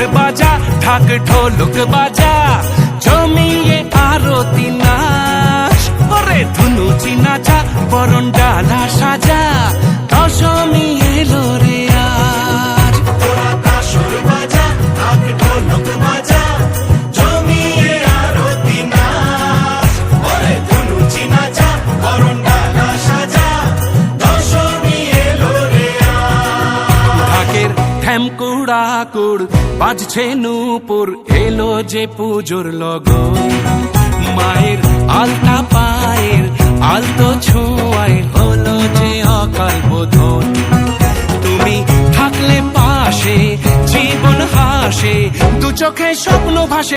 কাসর বাজা ঢাক ঢোলক বাজা জমিয়ে আরতি নাচ পরে ধুনুচি নাচা বরণ ডালা সাজা কুড় বাজছে নূপুর, এলো যে পুজোর লগন। মায়ের আলতা পায়ের, আলতো ছোঁয়ায় হলো যে অকাল বোধন। তুমি থাকলে পাশে, জীবন হাসে, দু চোখে স্বপ্ন ভাসে।